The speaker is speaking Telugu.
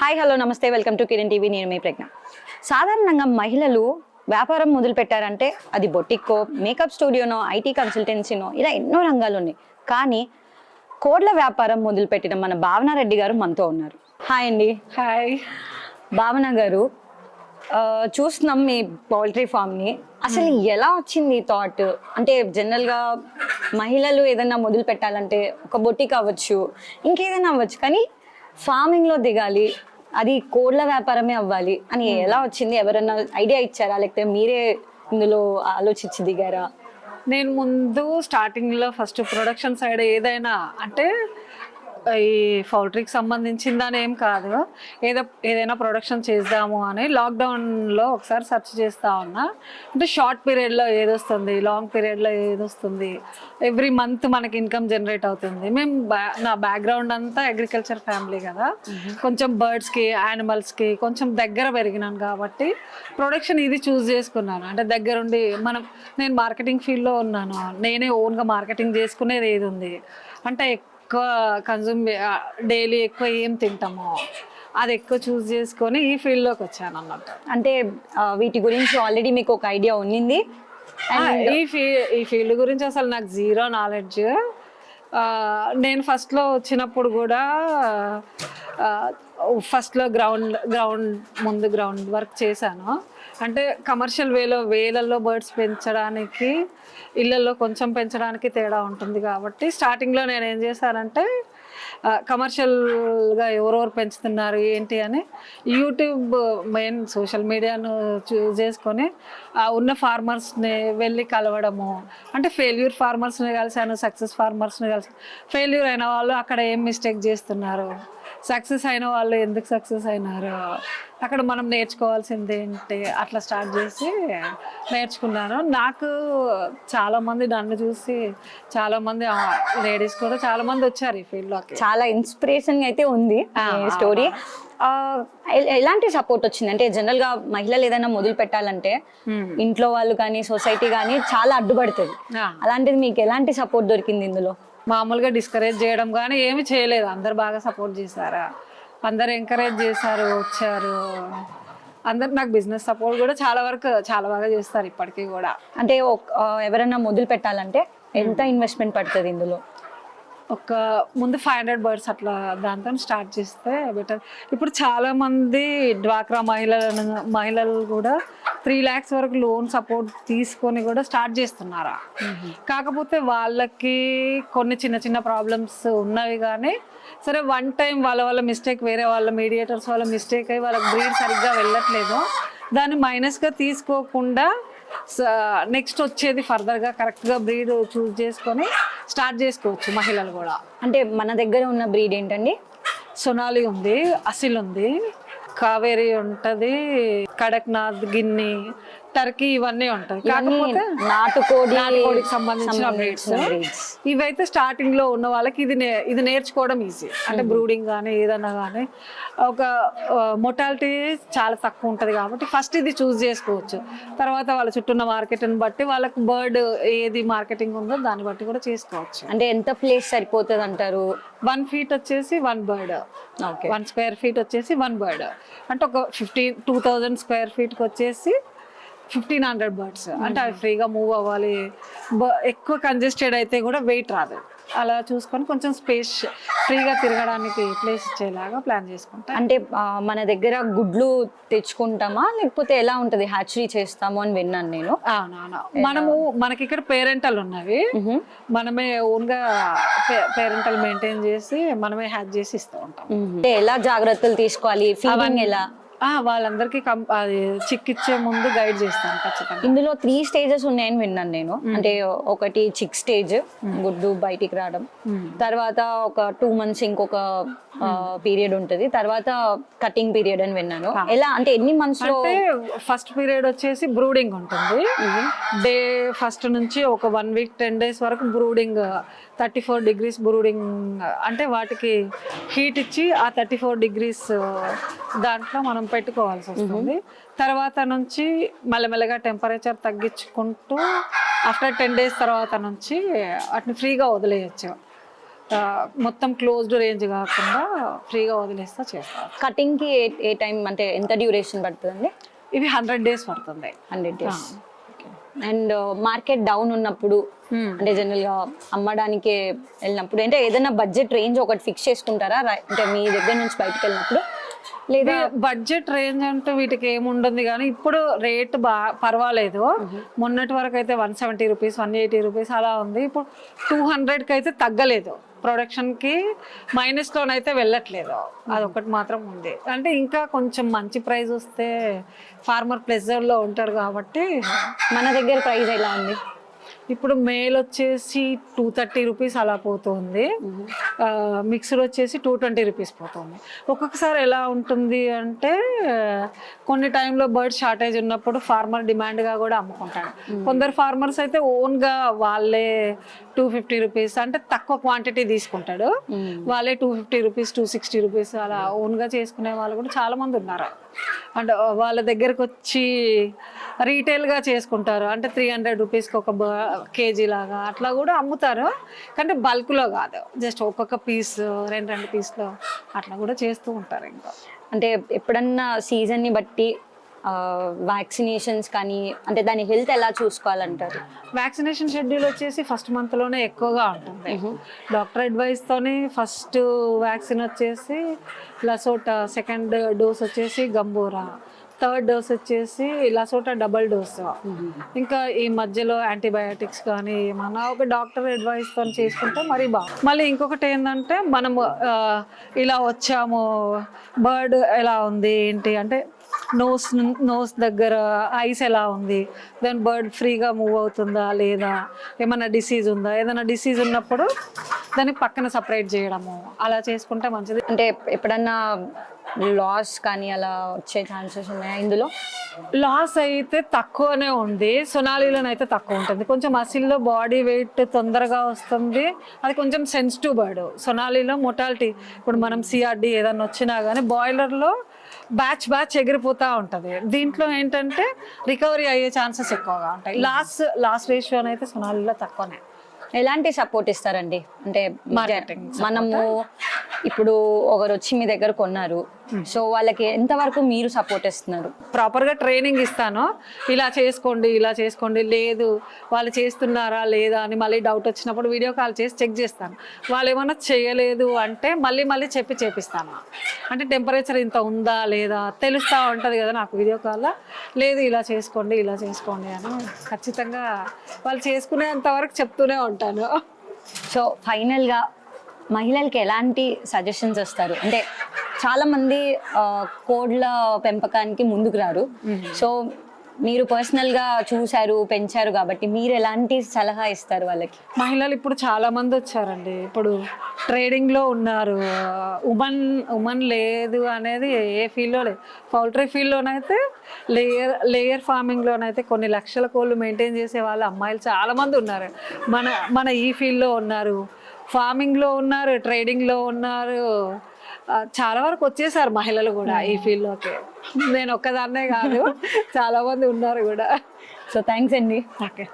హాయ్ హలో నమస్తే వెల్కమ్ టు కిరణ్ టీవీ. నేను మీ ప్రజ్ఞ. సాధారణంగా మహిళలు వ్యాపారం మొదలు పెట్టారంటే అది బొటిక్కో మేకప్ స్టూడియోనో ఐటీ కన్సల్టెన్సీనో ఇలా ఎన్నో రంగాలు ఉన్నాయి. కానీ కోడ్ల వ్యాపారం మొదలుపెట్టిన మన భావన రెడ్డి గారు మనతో ఉన్నారు. హాయ్ అండి. హాయ్. భావన గారు చూస్తున్నాం మీ పౌల్ట్రీ ఫామ్ని. అసలు ఎలా వచ్చింది ఈ థాట్? అంటే జనరల్గా మహిళలు ఏదైనా మొదలు పెట్టాలంటే ఒక బొటిక్ అవ్వచ్చు ఇంకేదైనా అవ్వచ్చు. కానీ ఫార్మింగ్లో దిగాలి అది కోడ్ల వ్యాపారమే అవ్వాలి అని ఎలా వచ్చింది? ఎవరైనా ఐడియా ఇచ్చారా? లేకపోతే మీరే ఇందులో ఆలోచించి దిగారా? నేను ముందు స్టార్టింగ్లో ఫస్ట్ ప్రొడక్షన్ సైడ్ ఏదైనా అంటే ఈ పౌల్ట్రీకి సంబంధించిందని ఏం కాదు. ఏదో ఏదైనా ప్రొడక్షన్ చేద్దాము అని లాక్డౌన్లో ఒకసారి సెర్చ్ చేస్తా ఉన్నా. అంటే షార్ట్ పీరియడ్లో ఏదొస్తుంది లాంగ్ పీరియడ్లో ఏదొస్తుంది? ఎవ్రీ మంత్ మనకి ఇన్కమ్ జనరేట్ అవుతుంది. మేము బ్యా- నా బ్యాక్గ్రౌండ్ అంతా అగ్రికల్చర్ ఫ్యామిలీ కదా. కొంచెం బర్డ్స్కి యానిమల్స్కి కొంచెం దగ్గర పెరిగినాను కాబట్టి ప్రొడక్షన్ ఇది చూస్ చేసుకున్నాను. అంటే దగ్గరుండి మనం నేను మార్కెటింగ్ ఫీల్డ్లో ఉన్నాను. నేనే ఓన్గా మార్కెటింగ్ చేసుకునేది ఏది ఉంది? అంటే ఎక్కువ కన్జ్యూమ్ డైలీ ఎక్కువ ఏం తింటామో అది ఎక్కువ చూస్ చేసుకొని ఈ ఫీల్డ్లోకి వచ్చాను అన్నట్టు. అంటే వీటి గురించి ఆల్రెడీ మీకు ఒక ఐడియా ఉన్నింది. ఆ, ఈ ఫీ ఈ ఫీల్డ్ గురించి అసలు నాకు జీరో నాలెడ్జ్ నేను ఫస్ట్లో వచ్చినప్పుడు కూడా ఫస్ట్లో గ్రౌండ్ గ్రౌండ్ ముందు గ్రౌండ్ వర్క్ చేశాను. అంటే కమర్షియల్ వేలో వేలల్లో బర్డ్స్ పెంచడానికి ఇళ్ళల్లో కొంచెం పెంచడానికి తేడా ఉంటుంది కాబట్టి స్టార్టింగ్లో నేను ఏం చేశానంటే కమర్షియల్గా ఎవరెవరు పెంచుతున్నారు ఏంటి అని యూట్యూబ్ మెయిన్ సోషల్ మీడియాను చూస్ చేసుకొని ఆ ఉన్న ఫార్మర్స్ని వెళ్ళి కలవడము. అంటే ఫెయిల్యూర్ ఫార్మర్స్ని కలిసాను సక్సెస్ ఫార్మర్స్ని కలిసి ఫెయిల్యూర్ అయిన వాళ్ళు అక్కడ ఏం మిస్టేక్ చేస్తున్నారు? సక్సెస్ అయిన వాళ్ళు ఎందుకు సక్సెస్ అయినారు అక్కడ మనం నేర్చుకోవాల్సింది ఏంటి అట్లా స్టార్ట్ చేసి నేర్చుకున్నాను. నాకు చాలామంది నన్ను చూసి చాలామంది లేడీస్ కూడా చాలామంది వచ్చారు ఈ ఫీల్డ్లోకి చాలా ఇన్స్పిరేషన్ అయితే ఉంది స్టోరీ. ఎలాంటి సపోర్ట్ వచ్చింది? అంటే జనరల్గా మహిళలు ఏదైనా మొదలు పెట్టాలంటే ఇంట్లో వాళ్ళు కానీ సొసైటీ కానీ చాలా అడ్డుపడుతుంది. అలాంటిది మీకు ఎలాంటి సపోర్ట్ దొరికింది ఇందులో? మామూలుగా డిస్కరేజ్ చేయడం కానీ ఏమి చేయలేదు. అందరు బాగా సపోర్ట్ చేశారా? అందరు ఎంకరేజ్ చేశారు వచ్చారు. అందరు నాకు బిజినెస్ సపోర్ట్ కూడా చాలా వరకు చాలా బాగా చేస్తారు ఇప్పటికీ కూడా. అంటే ఎవరైనా మొదలు పెట్టాలంటే ఎంత ఇన్వెస్ట్మెంట్ పడుతుంది ఇందులో? ఒక ముందు ఫైవ్ హండ్రెడ్ బర్డ్స్ అట్లా దాంతో స్టార్ట్ చేస్తే బెటర్ ఇప్పుడు చాలా మంది డ్వాక్రా మహిళలను మహిళలు కూడా త్రీ ల్యాక్స్ వరకు లోన్ సపోర్ట్ తీసుకొని కూడా స్టార్ట్ చేస్తున్నారా? కాకపోతే వాళ్ళకి కొన్ని చిన్న చిన్న ప్రాబ్లమ్స్ ఉన్నవి కానీ సరే వన్ టైం వాళ్ళ వాళ్ళ మిస్టేక్ వేరే వాళ్ళ మీడియేటర్స్ వాళ్ళ మిస్టేక్ అయ్యి వాళ్ళకి బ్రీడ్ సరిగ్గా వెళ్ళట్లేదు. దాన్ని మైనస్గా తీసుకోకుండా నెక్స్ట్ వచ్చేది ఫర్దర్గా కరెక్ట్గా బ్రీడ్ చూస్ చేసుకొని స్టార్ట్ చేసుకోవచ్చు మహిళలు కూడా. అంటే మన దగ్గర ఉన్న బ్రీడ్ ఏంటండి? సొనాలి ఉంది అసిల్ ఉంది. కావేరి ఉంటుంది కడక్నాథ్ గిన్ని టర్కీ ఇవన్నీ ఉంటాయి. కాకపోతే నాటుకోడి నాటుకోడికి సంబంధించిన బ్రీడ్స్. ఇవైతే స్టార్టింగ్లో ఉన్న వాళ్ళకి ఇది ఇది నేర్చుకోవడం ఈజీ అంటే బ్రూడింగ్ కానీ ఏదన్నా కానీ ఒక మొటాలిటీ చాలా తక్కువ ఉంటుంది కాబట్టి ఫస్ట్ ఇది చూస్ చేసుకోవచ్చు. తర్వాత వాళ్ళ చుట్టూ ఉన్న మార్కెట్ని బట్టి వాళ్ళకి బర్డ్ ఏది మార్కెటింగ్ ఉందో దాన్ని బట్టి కూడా చేసుకోవచ్చు. అంటే ఎంత ప్లేస్ సరిపోతుంది అంటారు? వన్ ఫీట్ వచ్చేసి one bird okay one square feet వచ్చేసి వన్ బర్డ్ అంటే ఒక ఫిఫ్టీన్ టూ థౌజండ్ స్క్వేర్ ఫీట్కి వచ్చేసి ఫిఫ్టీన్ హండ్రెడ్ బర్డ్స్. అంటే అవి ఫ్రీగా మూవ్ అవ్వాలి. ఎక్కువ కంజెస్టెడ్ అయితే కూడా వెయిట్ రాదు. అలా చూసుకొని కొంచెం స్పేస్ ఫ్రీగా తిరగడానికి ప్లేస్ ఇచ్చేలాగా ప్లాన్ చేసుకుంటా. అంటే మన దగ్గర గుడ్లు తెచ్చుకుంటామా? లేకపోతే ఎలా ఉంటది? హ్యాచరీ చేస్తాము అని విన్నాను నేను. అవునవును. మనము మనకి ఇక్కడ పేరెంటల్ ఉన్నవి. మనమే ఓన్గా పేరెంటల్ మెయింటైన్ చేసి మనమే హ్యాచ్ చేసి ఇస్తూ ఉంటాం. అంటే ఎలా జాగ్రత్తలు తీసుకోవాలి? ఫీడింగ్ ఎలా? వాళ్ళందరికీ చిక్ ఇచ్చే ముందు గైడ్ చేస్తాను ఖచ్చితంగా. ఇందులో త్రీ స్టేజెస్ ఉన్నాయని విన్నాను నేను. అంటే ఒకటి చిక్ స్టేజ్ గుడ్డు బయటికి రావడం. తర్వాత ఒక టూ మంత్స్ ఇంకొక పీరియడ్ ఉంటది. తర్వాత కటింగ్ పీరియడ్ అని విన్నాను. ఎలా అంటే ఎన్ని మంత్స్ అంటే ఫస్ట్ పీరియడ్ వచ్చేసి బ్రూడింగ్ ఉంటుంది. డే ఫస్ట్ నుంచి ఒక వన్ వీక్ టెన్ డేస్ వరకు brooding thirty four degrees brooding అంటే వాటికి హీట్ ఇచ్చి ఆ థర్టీ ఫోర్ డిగ్రీస్ దాంట్లో మనం పెట్టుకోవాల్సి వస్తుంది. తర్వాత నుంచి మెల్లమెల్లగా టెంపరేచర్ తగ్గించుకుంటూ ఆఫ్టర్ టెన్ డేస్ తర్వాత నుంచి వాటిని ఫ్రీగా వదిలేయచ్చు. మొత్తం క్లోజ్డ్ రేంజ్ కాకుండా ఫ్రీగా వదిలేస్తా చేస్తారు. కటింగ్కి ఏ- ఏ టైం అంటే ఎంత డ్యూరేషన్ పడుతుందండి? ఇవి హండ్రెడ్ డేస్ పడుతుంది. Hundred days and market down ఉన్నప్పుడు అంటే జనరల్గా అమ్మడానికి వెళ్ళినప్పుడు అంటే ఏదైనా బడ్జెట్ రేంజ్ ఒకటి ఫిక్స్ చేసుకుంటారా? అంటే మీ దగ్గర నుంచి బయటకు వెళ్ళినప్పుడు? లేదా బడ్జెట్ రేంజ్ అంటూ వీటికి ఏముంటుంది కానీ ఇప్పుడు రేట్ బా పర్వాలేదు. మొన్నటి వరకు అయితే one seventy rupees one eighty rupees అలా ఉంది. ఇప్పుడు టూ హండ్రెడ్కి అయితే తగ్గలేదు. ప్రొడక్షన్కి మైనస్లోనైతే వెళ్ళట్లేదు. అదొకటి మాత్రం ఉంది. అంటే ఇంకా కొంచెం మంచి ప్రైజ్ వస్తే ఫార్మర్ ప్లెజర్లో ఉంటాడు కాబట్టి మన దగ్గర ప్రైజ్ ఎలా ఉంది ఇప్పుడు మేల్ వచ్చేసి టూ థర్టీ రూపీస్ అలా పోతుంది. మిక్స్డ్ వచ్చేసి టూ ట్వంటీ రూపీస్ పోతుంది. ఒక్కొక్కసారి ఎలా ఉంటుంది అంటే కొన్ని టైంలో బర్డ్ షార్టేజ్ ఉన్నప్పుడు ఫార్మర్ డిమాండ్గా కూడా అమ్ముకుంటాడు. కొందరు ఫార్మర్స్ అయితే ఓన్గా వాళ్ళే టూ ఫిఫ్టీ రూపీస్ అంటే తక్కువ క్వాంటిటీ తీసుకుంటాడు. వాళ్ళే two fifty rupees two sixty rupees అలా ఓన్గా చేసుకునే వాళ్ళు కూడా చాలా మంది ఉన్నారు. అంటే వాళ్ళ దగ్గరకు వచ్చి రీటైల్గా చేసుకుంటారు. అంటే త్రీ హండ్రెడ్ రూపీస్కి ఒక కేజీ లాగా అట్లా కూడా అమ్ముతారు. కానీ బల్క్లో కాదు. జస్ట్ ఒక్కొక్క పీస్ రెండు రెండు పీస్లో అట్లా కూడా చేస్తూ ఉంటారు ఇంకా. అంటే ఎప్పుడన్నా సీజన్ని బట్టి వ్యాక్సినేషన్స్ కానీ అంటే దాని హెల్త్ ఎలా చూసుకోవాలంటారు? వ్యాక్సినేషన్ షెడ్యూల్ వచ్చేసి ఫస్ట్ మంత్లోనే ఎక్కువగా ఉంటుంది. డాక్టర్ అడ్వైస్తోని ఫస్ట్ వ్యాక్సిన్ వచ్చేసి లసోటా సెకండ్ డోస్ వచ్చేసి గంబూరా థర్డ్ డోస్ వచ్చేసి లసోటా డబల్ డోస్ ఇంకా ఈ మధ్యలో యాంటీబయాటిక్స్ కానీ ఏమన్నా ఒక డాక్టర్ అడ్వైస్తో చేసుకుంటే మరీ బాగా మళ్ళీ ఇంకొకటి ఏంటంటే మనము ఇలా వచ్చాము బర్డ్ ఎలా ఉంది ఏంటి అంటే నోస్ నోస్ దగ్గర ఐస్ ఎలా ఉంది? దాని బర్డ్ ఫ్రీగా మూవ్ అవుతుందా లేదా? ఏమైనా డిసీజ్ ఉందా? ఏదైనా డిసీజ్ ఉన్నప్పుడు దాన్ని పక్కన సపరేట్ చేయడము. అలా చేసుకుంటే మంచిది. అంటే ఎప్పుడన్నా లాస్ కానీ అలా వచ్చే ఛాన్సెస్ ఉన్నాయా ఇందులో? లాస్ అయితే తక్కువనే ఉంది. సొనాలిలోనైతే తక్కువ ఉంటుంది. కొంచెం అసిల్లో బాడీ వెయిట్ తొందరగా వస్తుంది. అది కొంచెం సెన్సిటివ్ బర్డ్ సొనాలిలో మొటాలిటీ ఇప్పుడు మనం సిఆర్డి ఏదన్నా వచ్చినా కానీ బాయిలర్లో బ్యాచ్ బ్యాచ్ ఎగిరిపోతూ ఉంటుంది. దీంట్లో ఏంటంటే రికవరీ అయ్యే ఛాన్సెస్ ఎక్కువగా ఉంటాయి. లాస్ లాస్ రేషియో అయితే సొనాలిలో తక్కువనే. ఎలాంటి సపోర్ట్ ఇస్తారండి? అంటే మనము ఇప్పుడు ఒకరు వచ్చి మీ దగ్గర కొన్నారు. సో వాళ్ళకి ఎంతవరకు మీరు సపోర్ట్ ఇస్తున్నారు? ప్రాపర్గా ట్రైనింగ్ ఇస్తాను. ఇలా చేసుకోండి ఇలా చేసుకోండి. లేదు వాళ్ళు చేస్తున్నారా లేదా అని మళ్ళీ డౌట్ వచ్చినప్పుడు వీడియో కాల్ చేసి చెక్ చేస్తాను. వాళ్ళు ఏమైనా చేయలేదు అంటే మళ్ళీ మళ్ళీ చెప్పి చేపిస్తాను. అంటే టెంపరేచర్ ఇంత ఉందా లేదా తెలుస్తూ ఉంటుంది కదా నాకు వీడియో కాల్లో లేదు ఇలా చేసుకోండి ఇలా చేసుకోండి అని ఖచ్చితంగా వాళ్ళు చేసుకునేంత వరకు చెప్తూనే ఉంటాను సో ఫైనల్గా మహిళలకి ఎలాంటి సజెషన్స్ వస్తారు? అంటే చాలా మంది కోడ్ల పెంపకానికి ముందుకు రారు. సో మీరు పర్సనల్గా చూశారు పెంచారు కాబట్టి మీరు ఎలాంటి సలహా ఇస్తారు వాళ్ళకి? మహిళలు ఇప్పుడు చాలా మంది వచ్చారండి. ఇప్పుడు ట్రేడింగ్లో ఉన్నారు. ఉమెన్ ఉమెన్ లేదు అనేది ఏ ఫీల్డ్లో లేదు. పౌల్ట్రీ ఫీల్డ్లోనైతే లేయర్ లేయర్ ఫార్మింగ్లోనైతే కొన్ని లక్షల కోళ్ళు మెయింటైన్ చేసే వాళ్ళు అమ్మాయిలు చాలా మంది ఉన్నారు. మన మన ఈ ఫీల్డ్లో ఉన్నారు. ఫార్మింగ్లో ఉన్నారు ట్రేడింగ్లో ఉన్నారు. చాలా వరకు వచ్చేసారు మహిళలు కూడా ఈ ఫీల్డ్లోకి. నేను ఒక్కదాన్నే కాదు చాలా మంది ఉన్నారు కూడా. సో థ్యాంక్స్ అండి. ఓకే.